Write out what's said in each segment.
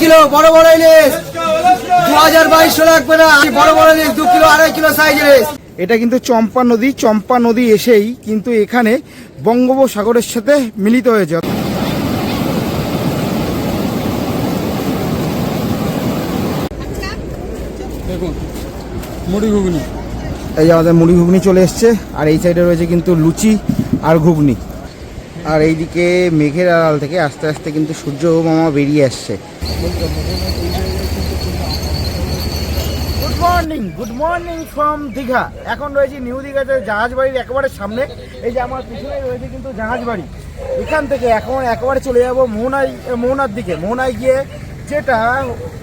Kilo বড় বড় ইলিশ। দু হাজার বাইশশো লাগবে না। বড় বড় ইলিশ দু কিলো আড়াই কিলো সাইজ ইলিশ। এটা কিন্তু চম্পা নদী চম্পা নদী এসেই কিন্তু এখানে বঙ্গোপসাগরের সাথে মিলিত হয়েছে। দেখুন মুড়ি ঘুগনি। এই যে আমাদের মুড়ি ঘুগনি চলে এসছে আর এই সাইডে রয়েছে কিন্তু লুচি আর ঘুগনি। আর এইদিকে মেঘের আড়াল থেকে আস্তে আস্তে কিন্তু সূর্য মামা বেরিয়ে আসছে। Good morning good morning from Digha. এখন রয়েছে নিউ দীঘাতে জাহাজ বাড়ির একেবারে সামনে। এই যে আমার পিছনে রয়েছে কিন্তু জাহাজ বাড়ি এখান থেকে এখন একেবারে চলে যাব মোহনাই, মোহনার দিকে। মোহনায় গিয়ে যেটা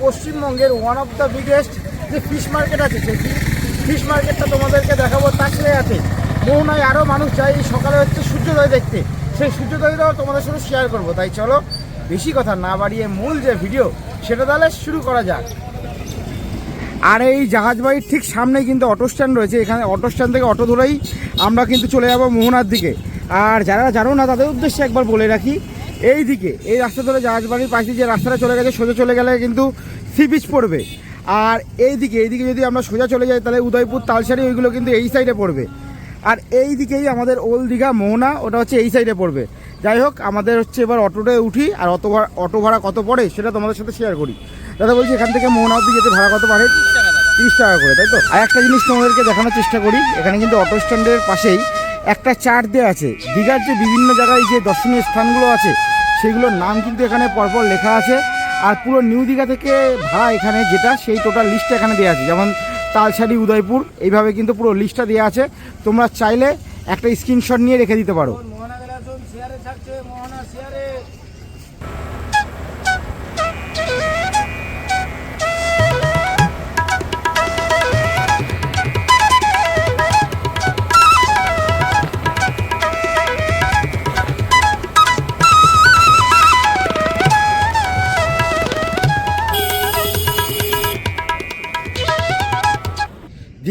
পশ্চিমবঙ্গের ওয়ান অফ দ্য বিগেস্ট যে ফিশ মার্কেট আছে, সেই ফিশ মার্কেটটা তোমাদেরকে দেখাবো তাছাড়াই আছে। মোহনায় আরও মানুষ যায় সকালে হচ্ছে সূর্যোদয় দেখতে। সেই সূর্যোদয়টাও তোমাদের সাথে শেয়ার করব। তাই চলো, বেশি কথা না বাড়িয়ে মূল যে ভিডিও সেটা তাহলে শুরু করা যাক। আর এই জাহাজ বাড়ির ঠিক সামনে কিন্তু অটো স্ট্যান্ড রয়েছে। এখানে অটো স্ট্যান্ড থেকে অটো ধরেই আমরা কিন্তু চলে যাব মোহনার দিকে। আর যারা জানো না, তাদের উদ্দেশ্যে একবার বলে রাখি এই দিকে এই রাস্তা ধরে জাহাজ বাড়ির পাশে যে রাস্তাটা চলে গেছে, সোজা চলে গেলে কিন্তু সি বিচ পড়বে। আর এই দিকে এই দিকে যদি আমরা সোজা চলে যাই, তাহলে উদয়পুর তালসারি ওইগুলো কিন্তু এই সাইডে পড়বে। আর এই দিকেই আমাদের ওল দীঘা মোহনা ওটা হচ্ছে এই সাইডে পড়বে। যাই হোক আমাদের হচ্ছে এবার অটোটায় উঠি আর অটো ভাড়া অটো ভাড়া কত পড়ে সেটা তোমাদের সাথে শেয়ার করি। দাদা বলছি এখান থেকে মোহনা অব্দি যেতে ভাড়া কত পারে? তিরিশ টাকা করে তাই তো? আর একটা জিনিস তোমাদেরকে দেখানোর চেষ্টা করি এখানে কিন্তু অটো স্ট্যান্ডের পাশেই একটা চার্ট দেওয়া আছে। দীঘার যে বিভিন্ন জায়গায় যে দর্শনীয় স্থানগুলো আছে সেগুলোর নাম কিন্তু এখানে পরপর লেখা আছে। আর পুরো নিউ দীঘা থেকে ভাড়া এখানে যেটা সেই টোটাল লিস্টটা এখানে দেওয়া আছে। যেমন তালসারি উদয়পুর, এইভাবে কিন্তু পুরো লিস্টটা দেওয়া আছে। তোমরা চাইলে একটা স্ক্রিনশট নিয়ে রেখে দিতে পারো।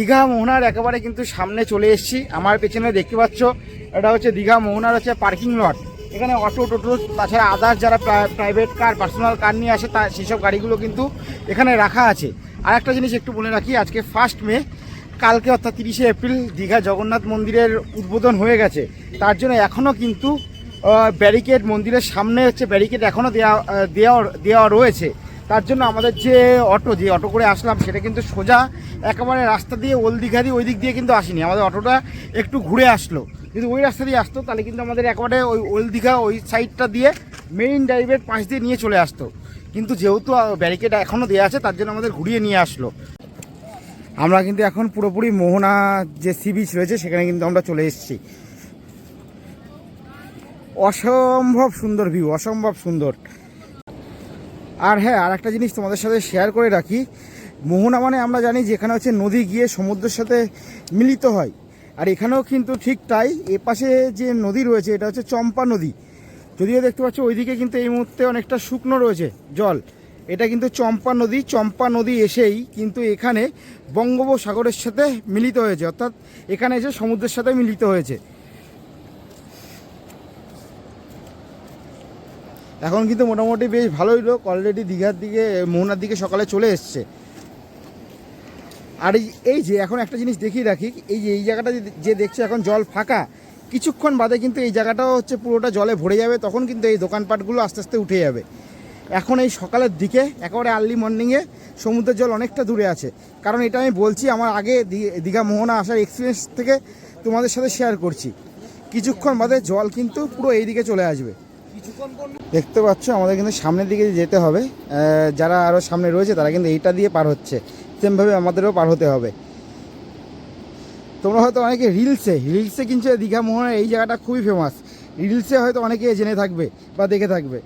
দীঘা মোহনার একেবারে কিন্তু সামনে চলে এসেছি। আমার পেছনে দেখতে পাচ্ছ, এটা হচ্ছে দীঘা মোহনার হচ্ছে পার্কিং লট এখানে অটো টোটো তাছাড়া আদার্স যারা প্রাইভেট কার পার্সোনাল কার নিয়ে আসে, তা, সেসব গাড়িগুলো কিন্তু এখানে রাখা আছে। আর একটা জিনিস একটু বলে রাখি, আজকে ফার্স্ট মে, কালকে অর্থাৎ তিরিশে এপ্রিল দীঘা জগন্নাথ মন্দিরের উদ্বোধন হয়ে গেছে। তার জন্য এখনও কিন্তু ব্যারিকেড মন্দিরের সামনে হচ্ছে ব্যারিকেড এখনও দেওয়া দেওয়া দেওয়া রয়েছে। তার জন্য আমাদের যে অটো যে অটো করে আসলাম, সেটা কিন্তু সোজা একেবারে রাস্তা দিয়ে ওল দীঘা দিয়ে ওই দিক দিয়ে কিন্তু আসেনি। আমাদের অটোটা একটু ঘুরে আসলো। যদি ওই রাস্তা দিয়ে আসতো, তাহলে কিন্তু আমাদের একেবারে ওই ওল দীঘা ওই সাইডটা দিয়ে মেইন ড্রাইভের পাশ দিয়ে নিয়ে চলে আসতো। কিন্তু যেহেতু ব্যারিকেড এখনও দেওয়া আছে, তার জন্য আমাদের ঘুরিয়ে নিয়ে আসলো। আমরা কিন্তু এখন পুরোপুরি মোহনা যে সি বিচ রয়েছে, সেখানে কিন্তু আমরা চলে এসেছি। অসম্ভব সুন্দর ভিউ অসম্ভব সুন্দর। আর হ্যাঁ আর একটা জিনিস তোমাদের সাথে শেয়ার করে রাখি। মোহনা মানে আমরা জানি যে এখানে হচ্ছে নদী গিয়ে সমুদ্রের সাথে মিলিত হয়। আর এখানেও কিন্তু ঠিক তাই, এ পাশে যে নদী রয়েছে, এটা হচ্ছে চম্পা নদী। যদিও দেখতে পাচ্ছ ওইদিকে কিন্তু এই মুহূর্তে অনেকটা শুকনো রয়েছে জল। এটা কিন্তু চম্পা নদী চম্পা নদী এসেই কিন্তু এখানে বঙ্গোপসাগরের সাথে মিলিত হয়েছে। অর্থাৎ এখানে এসে সমুদ্রের সাথে মিলিত হয়েছে। এখন কিন্তু মোটামুটি বেশ ভালোই লোক অলরেডি দীঘার দিকে, মোহনার দিকে সকালে চলে এসছে। আর এই যে এখন একটা জিনিস দেখিয়ে রাখি, এই যে এই জায়গাটা যে- দেখছে এখন জল ফাঁকা, কিছুক্ষণ বাদে কিন্তু এই জায়গাটাও হচ্ছে পুরোটা জলে ভরে যাবে, তখন কিন্তু এই দোকানপাটগুলো আস্তে আস্তে উঠে যাবে। এখন এই সকালের দিকে, একেবারে আর্লি মর্নিংয়ে সমুদ্রের জল অনেকটা দূরে আছে। কারণ এটা আমি বলছি, আমার আগে দীঘা মোহনা আসার এক্সপিরিয়েন্স থেকে তোমাদের সাথে শেয়ার করছি। কিছুক্ষণ বাদে জল কিন্তু পুরো এই দিকে চলে আসবে। দেখতে পাচ্ছ, আমাদের কিন্তু সামনের দিকে যেতে হবে যারা আরও সামনে রয়েছে তারা কিন্তু এইটা দিয়ে পার হচ্ছে। সেমভাবে আমাদেরও পার হতে হবে। তোমরা হয়তো অনেকে রিলসে রিলসে কিন্তু দীঘা মোহনার এই জায়গাটা খুবই ফেমাস রিলসে হয়তো অনেকে জেনে থাকবে বা দেখে থাকবে।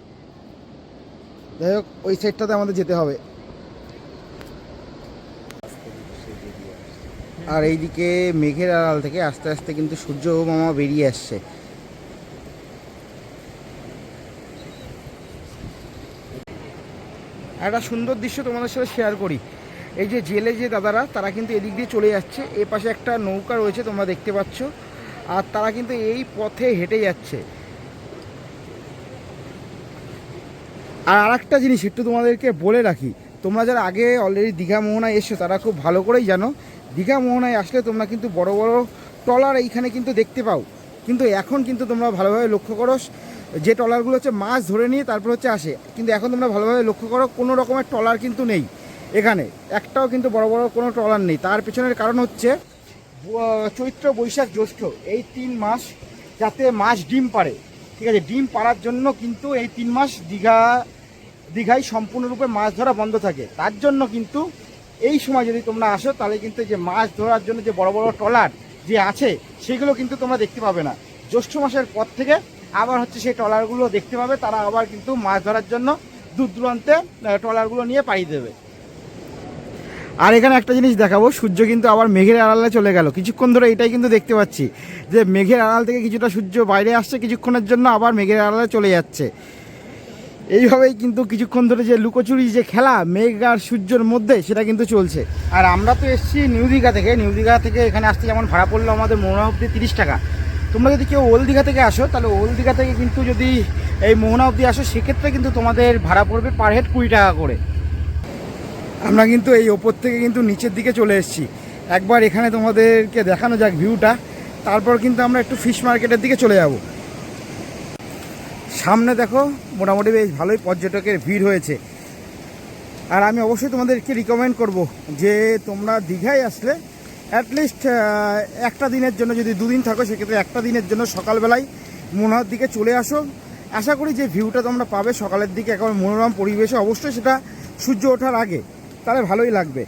যাই হোক, ওই সাইডটাতে আমাদের যেতে হবে। আর এইদিকে মেঘের আড়াল থেকে আস্তে আস্তে কিন্তু সূর্য মামা বেরিয়ে আসছে। একটা সুন্দর দৃশ্য তোমাদের সাথে শেয়ার করি। এই যে জেলে যে দাদারা, তারা কিন্তু এদিক দিয়ে চলে যাচ্ছে। এ পাশে একটা নৌকা রয়েছে, তোমরা দেখতে পাচ্ছ। আর তারা কিন্তু এই পথে হেঁটে যাচ্ছে। আর আরেকটা জিনিস একটু তোমাদেরকে বলে রাখি। তোমরা যারা আগে অলরেডি দীঘা মোহনায় এসছো, তারা খুব ভালো করেই জানো। দীঘা মোহনায় আসলে তোমরা কিন্তু বড় বড় ট্রলার এইখানে কিন্তু দেখতে পাও। কিন্তু এখন কিন্তু তোমরা ভালোভাবে লক্ষ্য করো যে ট্রলারগুলো হচ্ছে মাছ ধরে নিয়ে তারপর হচ্ছে আসে। কিন্তু এখন তোমরা ভালোভাবে লক্ষ্য করো, কোনো রকমের ট্রলার কিন্তু নেই এখানে। একটাও কিন্তু বড় বড় কোনো ট্রলার নেই। তার পেছনের কারণ হচ্ছে চৈত্র বৈশাখ জ্যৈষ্ঠ, এই তিন মাস যাতে মাছ ডিম পারে ঠিক আছে, ডিম পাড়ার জন্য কিন্তু এই তিন মাস দীঘা দীঘায় সম্পূর্ণরূপে মাছ ধরা বন্ধ থাকে। তার জন্য কিন্তু এই সময় যদি তোমরা আসো, তাহলে কিন্তু যে মাছ ধরার জন্য যে বড় বড় ট্রলার যে আছে, সেগুলো কিন্তু তোমরা দেখতে পাবে না। জ্যৈষ্ঠ মাসের পর থেকে আবার হচ্ছে সেই ট্রলারগুলো দেখতে পাবে, তারা আবার কিন্তু মাছ ধরার জন্য দূর দূরান্তে ট্রলারগুলো নিয়ে পাড়ি দেবে। আর এখানে একটা জিনিস দেখাবো, সূর্য কিন্তু আবার মেঘের আড়ালে চলে গেল। কিছুক্ষণ ধরে এটাই কিন্তু দেখতে পাচ্ছি, যে মেঘের আড়াল থেকে কিছুটা সূর্য বাইরে আসছে, কিছুক্ষণের জন্য আবার মেঘের আড়ালে চলে যাচ্ছে। এইভাবেই কিন্তু কিছুক্ষণ ধরে যে লুকোচুরি যে খেলা, মেঘ আর সূর্যের মধ্যে, সেটা কিন্তু চলছে। আর আমরা তো এসেছি নিউ দীঘা থেকে। নিউ দীঘা থেকে এখানে আসতে যেমন ভাড়া পড়ল আমাদের মোহনা অব্দি তিরিশ টাকা। তোমরা যদি কেউ ওল দীঘা থেকে আসো, তাহলে ওল দীঘা থেকে কিন্তু যদি এই মোহনা অব্দি আসো, সেক্ষেত্রে কিন্তু তোমাদের ভাড়া পড়বে পার হেড কুড়ি টাকা করে। আমরা কিন্তু এই ওপর থেকে কিন্তু নিচের দিকে চলে এসেছি। একবার এখানে তোমাদেরকে দেখানো যাক ভিউটা। তারপর কিন্তু আমরা একটু ফিশ মার্কেটের দিকে চলে যাব। সামনে দেখো, মোটামুটি বেশ ভালোই পর্যটকের ভিড় হয়েছে। আর আমি অবশ্যই তোমাদেরকে রিকমেন্ড করব যে তোমরা দীঘায় আসলে অ্যাটলিস্ট একটা দিনের জন্য যদি দুদিন থাকো, সেক্ষেত্রে একটা দিনের জন্য সকালবেলায় মোহনার দিকে চলে আসো। আশা করি যে ভিউটা তোমরা পাবে সকালের দিকে। একেবারে মনোরম পরিবেশে। অবশ্যই সেটা সূর্য ওঠার আগে। তাহলে ভালোই লাগবে।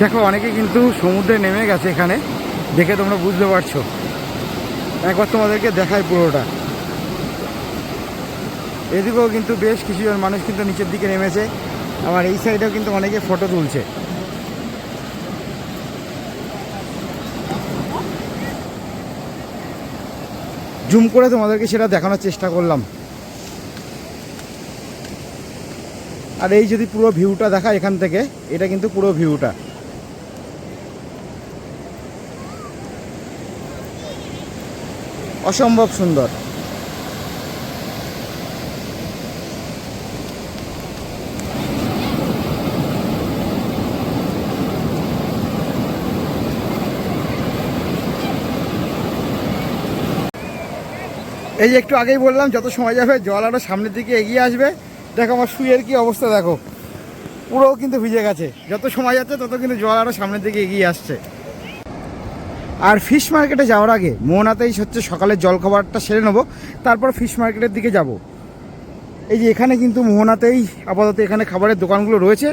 দেখো, অনেকে কিন্তু সমুদ্রে নেমে গেছে এখানে। দেখে তোমরা বুঝতে পারছ। একবার তোমাদেরকে দেখায় পুরোটা। এদিকেও কিন্তু বেশ কিছুজন মানুষ কিন্তু নিচের দিকে নেমেছে। আবার এই সাইডেও কিন্তু অনেকে ফটো তুলছে। জুম করে তোমাদেরকে সেটা দেখানোর চেষ্টা করলাম। আর এই যদি পুরো ভিউটা দেখা এখান থেকে, এটা কিন্তু পুরো ভিউটা। অসম্ভব সুন্দর। এই যে একটু আগেই বললাম, যত সময় যাবে জল আরও সামনের দিকে এগিয়ে আসবে। দেখো আমার শুয়ের কি অবস্থা, দেখো। পুরো কিন্তু ভিজে গেছে। যত সময় যাচ্ছে, তত কিন্তু জল আরও সামনের দিকে এগিয়ে আসছে। আর ফিশ মার্কেটে যাওয়ার আগে মোহনাতেই হচ্ছে সকালের জল খাবারটা সেরে নেব, তারপর ফিশ মার্কেটের দিকে যাব। এই যে এখানে কিন্তু মোহনাতেই আপাতত এখানে খাবারের দোকানগুলো রয়েছে।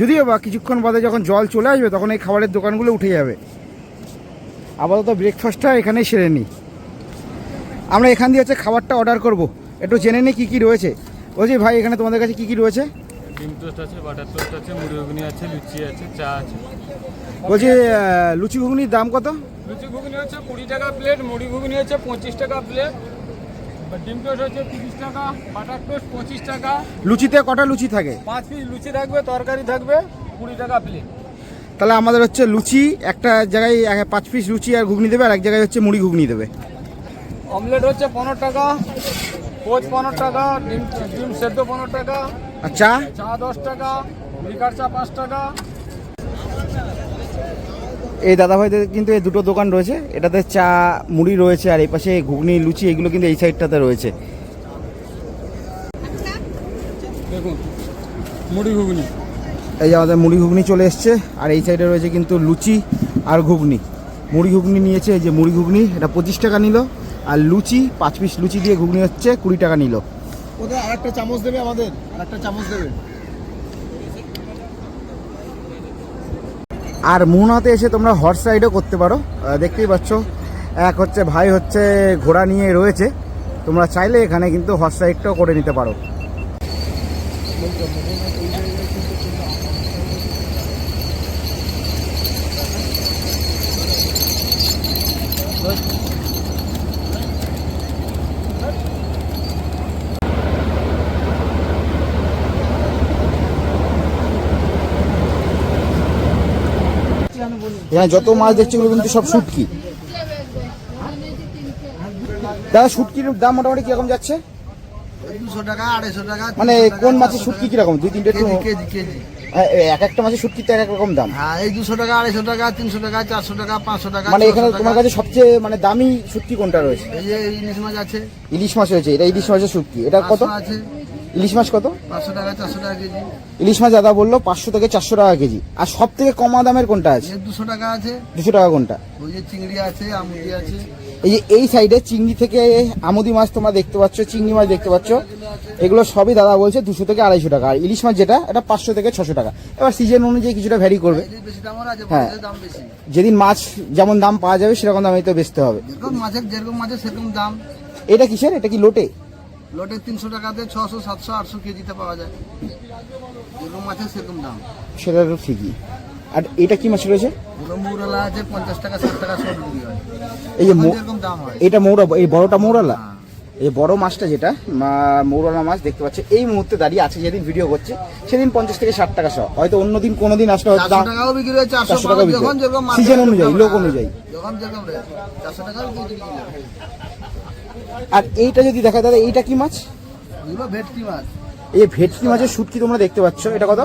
যদিও বা কিছুক্ষণ বাদে যখন জল চলে আসবে, তখন এই খাবারের দোকানগুলো উঠে যাবে। আপাতত ব্রেকফাস্টটা এখানেই সেরে নিই আমরা এখান দিয়ে হচ্ছে খাবারটা অর্ডার করব। একটু জেনে নিই কী কী রয়েছে। বলছি ভাই এখানে তোমাদের কাছে কী কী রয়েছে? ডিম টোস্ট আছে বাটার টোস্ট আছে মুড়ি ঘুগনি আছে লুচি আছে চা আছে। বলছি লুচি ঘুগনির দাম কত? লুচি ঘুগনি হচ্ছে কুড়ি টাকা প্লেট মুড়ি ঘুগনি হচ্ছে পঁচিশ টাকা প্লেট ডিম টোস্ট হচ্ছে তিরিশ টাকা বাটার টোস্ট পঁচিশ টাকা। লুচিতে কটা লুচি থাকে? পাঁচ পিস লুচি থাকবে তরকারি থাকবে কুড়ি টাকা প্লেট তাহলে আমাদের হচ্ছে লুচি একটা জায়গায় পাঁচ পিস লুচি আর ঘুগনি দেবে আর এক জায়গায় হচ্ছে মুড়ি ঘুগনি দেবে। অমলেট হচ্ছে পনেরো টাকা কোচ পনেরো টাকা ডিম ডিম সেদ্ধ পনেরো টাকা। আর চা? চা দশ টাকা লিকার চা পাঁচ টাকা। এই দাদাভাইদের কিন্তু এই দুটো দোকান রয়েছে। এটাতে চা মুড়ি রয়েছে আর এই পাশে ঘুগনি লুচি এগুলো কিন্তু এই সাইডটাতে রয়েছে। দেখুন মুড়ি ঘুগনি। এই যে আমাদের মুড়ি ঘুগনি চলে এসছে আর এই সাইডে রয়েছে কিন্তু লুচি আর ঘুগনি। মুড়ি ঘুগনি নিয়েছে এই যে মুড়ি ঘুগনি এটা পঁচিশ টাকা নিল। আর লুচি পাঁচ পিস লুচি দিয়ে ঘুগনি হচ্ছে কুড়ি টাকা নিল। ওদের আরেকটা চামচ দেবে আমাদের? আরেকটা চামচ দেবে। আর মোহনাতে এসে তোমরা হর্স রাইডও করতে পারো। দেখতেই পাচ্ছ এক হচ্ছে ভাই হচ্ছে ঘোড়া নিয়ে রয়েছে। তোমরা চাইলে এখানে কিন্তু হর্স রাইডটাও করে নিতে পারো। এখানে যত মাছ দেখছি ওগুলো কিন্তু সব শুটকি। দাদা শুটকির দাম মোটামুটি কীরকম যাচ্ছে? মানে কোন মাছের 400 শুটকি কীরকম? দুই তিনটে হ্যাঁ, এক একটা মাছের শুটকিতে এক এক রকম দাম। হ্যাঁ এই দুশো টাকা আড়াইশো টাকা তিনশো টাকা চারশো টাকা পাঁচশো টাকা মানে এখানে তোমার কাছে সবচেয়ে মানে দামি শুটকি কোনটা রয়েছে? এই যে ইলিশ মাছ আছে। ইলিশ মাছ রয়েছে এটা ইলিশ মাছের শুটকি। এটা কত? আছে। ইলিশ মাছ কত? পাঁচশো টাকা চারশো টাকা কেজি। ইলিশ মাছ দাদা বলল পাঁচশো থেকে চারশো টাকা কেজি। আর সব থেকে কমা দামের কোনটা আছে? দুশো টাকা আছে। দুশো টাকা কোনটা? ওই যে চিংড়ি আছে আমুদি আছে। এই যে এই সাইডে চিংড়ি থেকে আমুদি মাছ তোমরা দেখতে পাচ্ছ চিংড়ি মাছ দেখতে পাচ্ছ এগুলো সবই দাদা বলছে দুশো থেকে আড়াইশো টাকা। আর ইলিশ মাছ যেটা এটা পাঁচশো থেকে ছশো টাকা। এবার সিজন অনুযায়ী কিছুটা ভ্যারি করবে। হ্যাঁ। যেদিন মাছ যেমন দাম পাওয়া যাবে সেরকম দামে তো বেচতে হবে। মাছের যেরকম মাছের সেরকম দাম। এটা কিসের? এটা কি লোটে? লটে তিনশো টাকাতে ছশো সাতশো আটশো কেজিতে পাওয়া যায়। যেরকম মাছের সেরকম দাম। সেটা তো ঠিকই। আর এটা কি মাছ রয়েছে? মৌরালা আছে পঞ্চাশ টাকা ষাট টাকা সব বিক্রি হয়। এই যে এখন মৌ- যেরকম দাম হয়। এটা মৌরা এই বড়টা মৌরালা? হ্যাঁ। এই বড় মাছটা যেটা মা- মৌরালা মাছ দেখতে পাচ্ছ এই মুহূর্তে দাঁড়িয়ে আছে যেদিন ভিডিও করছে সেদিন পঞ্চাশ থেকে ষাট টাকা সহ। হয়তো অন্যদিন কোনো দিন আসলে হয়তো টাকাও বিক্রি হয় চারশো টাকা বিক্রি Season অনুযায়ী, লোক অনুযায়ী। যখন যেরকম চারশো টাকাও বিক্রি আর এইটা যদি দেখা দাদা এইটা কি মাছ? এগুলো ভেটকি মাছ। এই ভেটকি মাছের শুটকি তোমরা দেখতে পাচ্ছ এটা কত?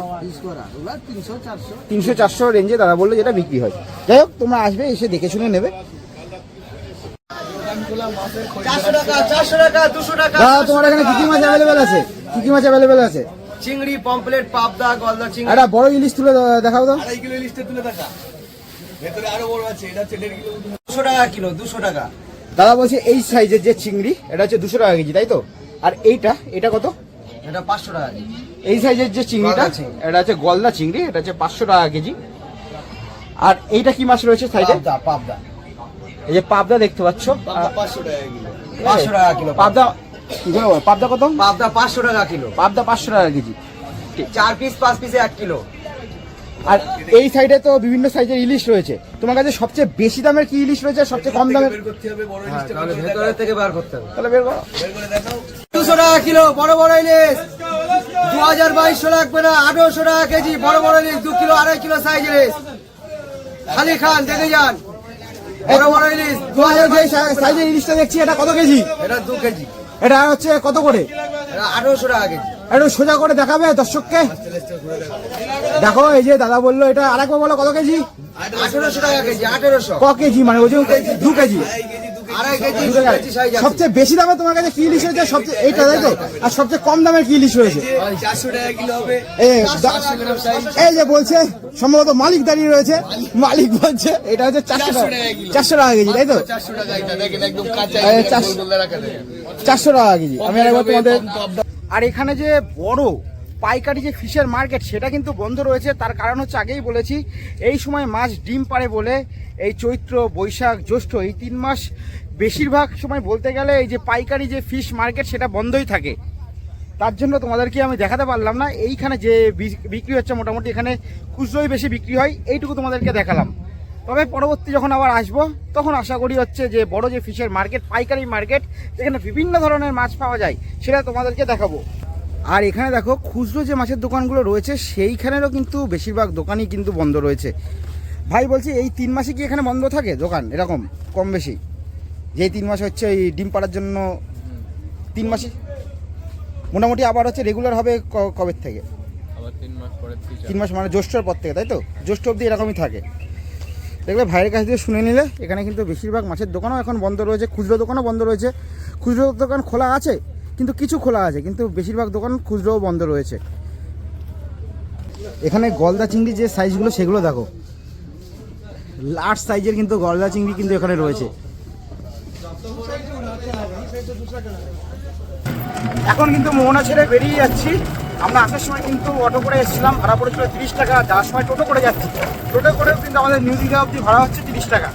তিনশো চারশো। রেঞ্জে দাদা বলল যেটা বিক্রি হয়। যাই হোক তোমরা আসবে এসে দেখে শুনে নেবে। দাদা তোমার এখানে কি কি মাছ অ্যাভেলেবেল আছে? কি কি মাছ অ্যাভেলেবেল আছে? চিংড়ি পমপ্লেট পাবদা গলদা চিংড়ি। একটা বড় ইলিশ তুলে দেখাও তো। আড়াই কিলো লিস্টে তুলে দেখা। ভেতরে আরও বড় আছে এটা হচ্ছে দেড় কিলো। দুশো টাকা কিলো দুশো টাকা। দাদা বলছে এই সাইজের যে চিংড়ি এটা হচ্ছে দুশো টাকা কেজি তাই তো? আর এইটা এটা কত? এটা পাঁচশো টাকা কেজি। এই সাইজের যে চিংড়িটা। এটা হচ্ছে গলদা চিংড়ি এটা হচ্ছে পাঁচশো টাকা কেজি। আর এইটা কি মাছ রয়েছে সাইডে পাবদা পাবদা। এই যে পাবদা দেখতে পাচ্ছ। পাঁচশো টাকা কিলো পাঁচশো টাকা কিলো পাবদা। পাবদা কত? পাবদা পাঁচশো টাকা কিলো। পাবদা পাঁচশো টাকা কেজি। চার পিস পাঁচ পিসে এক কিলো। আর এই সাইডে তো বিভিন্ন সাইজের ইলিশ রয়েছে। তোমার কাছে সবচেয়ে বেশি দামের কি ইলিশ রয়েছে সবচেয়ে কম দামের? হ্যাঁ, তাহলে ভেতরে থেকে বার করতে হবে। তাহলে বের করো। দুশো টাকা কিলো বড় বড় ইলিশ। দু হাজার বাইশশো লাগবে না আঠারোশো টাকা কেজি বড় বড় ইলিশ দু কিলো আড়াই কিলো সাইজ ইলিশ। খালি খান দেখে যান। বড় বড় ইলিশ দু হাজার যে সাইজের ইলিশটা দেখছি এটা কত কেজি? এটা দু কেজি। এটা হচ্ছে কত করে? আঠারোশো টাকা কেজি। একটু সোজা করে দেখাবে দর্শককে? দেখো এই যে দাদা বলল এটা আরেকবার বলো কত কেজি? ক কেজি মানে ওজন দু কেজি সবচেয়ে বেশি দামে তোমার কাছে কি ইলিশ হয়েছে? সবচেয়ে এইটা তাই তো? আর সবচেয়ে কম দামে কি ইলিশ হবে। এই যে বলছে সম্ভবত মালিক দাঁড়িয়ে রয়েছে। মালিক বলছে এটা হচ্ছে চারশো টাকা। চারশো টাকা কেজি তাই তো? চারশো টাকা কেজি। আমি আরেকবার তোমাদের আর এখানে যে বড় পাইকারি যে ফিশের মার্কেট, সেটা কিন্তু বন্ধ রয়েছে। তার কারণ হচ্ছে আগেই বলেছি, এই সময় মাছ ডিম পারে বলে এই চৈত্র, বৈশাখ, জ্যৈষ্ঠ এই তিন মাস বেশিরভাগ সময় বলতে গেলে এই যে পাইকারি যে ফিশ মার্কেট, সেটা বন্ধই থাকে। তার জন্য তোমাদেরকে আমি দেখাতে পারলাম না। এইখানে যে বিক্রি হচ্ছে মোটামুটি এখানে খুচরোই বেশি বিক্রি হয়। এইটুকু তোমাদেরকে দেখালাম। তবে পরবর্তী যখন আবার আসব তখন আশা করি হচ্ছে যে বড় যে ফিশের মার্কেট পাইকারি মার্কেট যেখানে বিভিন্ন ধরনের মাছ পাওয়া যায় সেটা তোমাদেরকে দেখাবো। আর এখানে দেখো খুচরো যে মাছের দোকানগুলো রয়েছে সেইখানেরও কিন্তু বেশিরভাগ দোকানই কিন্তু বন্ধ রয়েছে। ভাই বলছি এই তিন মাসে কি এখানে বন্ধ থাকে দোকান এরকম কম বেশি? যে তিন মাস হচ্ছে এই ডিম পাড়ার জন্য তিন মাসে? মোটামুটি আবার হচ্ছে রেগুলার হবে কবের থেকে? তিন মাস পরে তিন মাস মানে জ্যৈষ্ঠর পর থেকে তাই তো? জ্যৈষ্ঠ অবধি এরকমই থাকে। দেখবে ভাইয়ের কাছ থেকে শুনে নিলে। এখানে কিন্তু বেশিরভাগ মাছের দোকানও এখন বন্ধ রয়েছে, খুচরো দোকানও বন্ধ রয়েছে। খুচরো দোকান খোলা আছে, কিন্তু কিছু খোলা আছে, কিন্তু বেশিরভাগ দোকান খুচরোও বন্ধ রয়েছে। এখানে গলদা চিংড়ি যে সাইজগুলো, সেগুলো দেখো। লার্জ সাইজের কিন্তু গলদা চিংড়ি কিন্তু এখানে রয়েছে। এখন কিন্তু মোহনা ছেড়ে বেরিয়ে যাচ্ছি। আমরা আসার সময় কিন্তু অটো করে এসেছিলাম, ভাড়া পড়েছিল তিরিশ টাকা যাওয়ার সময় টোটো করে যাচ্ছি। টোটো করে কিন্তু আমাদের নিউ দীঘা অবধি ভাড়া হচ্ছে তিরিশ টাকা।